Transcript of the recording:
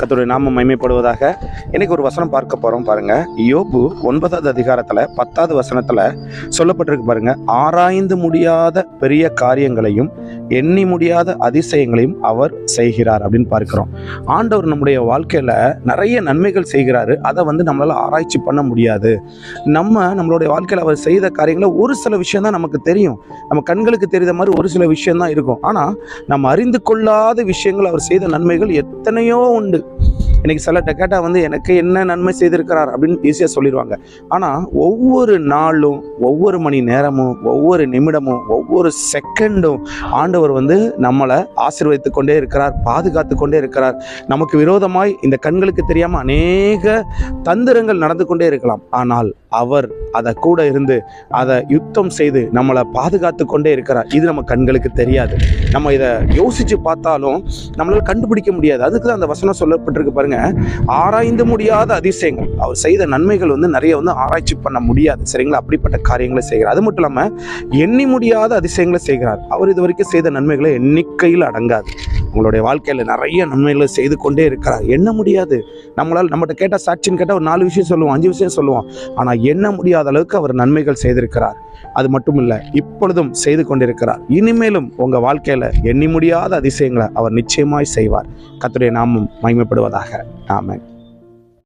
கத்துடைய நாமம் மைமைப்படுவதாக இன்னைக்கு ஒரு வசனம் பார்க்க போகிறோம் பாருங்க. யோபு ஒன்பதாவது அதிகாரத்தில் பத்தாவது வசனத்தில் சொல்லப்பட்டிருக்கு பாருங்க. ஆராய்ந்து முடியாத பெரிய காரியங்களையும் எண்ணி முடியாத அதிசயங்களையும் அவர் செய்கிறார் அப்படின்னு பார்க்கிறோம். ஆண்டவர் நம்முடைய வாழ்க்கையில் நிறைய நன்மைகள் செய்கிறாரு. அதை வந்து நம்மளால் ஆராய்ச்சி பண்ண முடியாது. நம்ம நம்மளுடைய வாழ்க்கையில் அவர் செய்த காரியங்களை ஒரு சில விஷயம் தான் நமக்கு தெரியும். நம்ம கண்களுக்கு தெரிந்த மாதிரி ஒரு சில விஷயம் தான் இருக்கும். ஆனால் நம்ம அறிந்து கொள்ளாத விஷயங்கள் அவர் செய்த நன்மைகள் எத்தனையோ உண்டு. இன்னைக்கு சில கேட்டால் வந்து எனக்கு என்ன நன்மை செய்திருக்கிறார் அப்படின்னு ஈஸியாக சொல்லிடுவாங்க. ஆனால் ஒவ்வொரு நாளும் ஒவ்வொரு மணி நேரமும் ஒவ்வொரு நிமிடமும் ஒவ்வொரு செகண்டும் ஆண்டவர் வந்து நம்மளை ஆசீர்வதித்து கொண்டே இருக்கிறார் பாதுகாத்து கொண்டே இருக்கிறார். நமக்கு விரோதமாய் இந்த கண்களுக்கு தெரியாமல் அநேக தந்திரங்கள் நடந்து கொண்டே இருக்கலாம். ஆனால் அவர் அதை கூட இருந்து அதை யுத்தம் செய்து நம்மளை பாதுகாத்து கொண்டே இருக்கிறார். இது நம்ம கண்களுக்கு தெரியாது. நம்ம இதை யோசிச்சு பார்த்தாலும் நம்மளால் கண்டுபிடிக்க முடியாது. அதுக்கு தான் அந்த வசனம் சொல்லப்பட்டிருக்கு பாருங்க. ஆராய்ந்து முடியாத அதிசயங்கள். அவர் செய்த நன்மைகள் வந்து நிறைய வந்து ஆராய்ச்சி பண்ண முடியாது. சரிங்களா? அப்படிப்பட்ட காரியங்களை செய்கிறார். அது மட்டும் இல்லாமல் எண்ணி முடியாத அதிசயங்களை செய்கிறார். அவர் இது வரைக்கும் செய்த நன்மைகளை எண்ணிக்கையில் அடங்காது. உங்களுடைய வாழ்க்கையில் நிறைய நன்மைகளை செய்து கொண்டே இருக்கிறார். என்ன முடியாது. நம்மளால் நம்மகிட்ட கேட்டால் சாட்சின்னு கேட்டால் ஒரு நாலு விஷயம் சொல்லுவோம் அஞ்சு விஷயம் சொல்லுவோம். ஆனால் எண்ண முடியாத அளவுக்கு அவர் நன்மைகள் செய்திருக்கிறார். அது மட்டும் இல்லை இப்பொழுதும் செய்து கொண்டிருக்கிறார். இனிமேலும் உங்கள் வாழ்க்கையில் எண்ணி முடியாத அதிசயங்களை அவர் நிச்சயமாய் செய்வார். கத்துடைய நாமம் மகிமைப்படுவதாக. ஆமென்.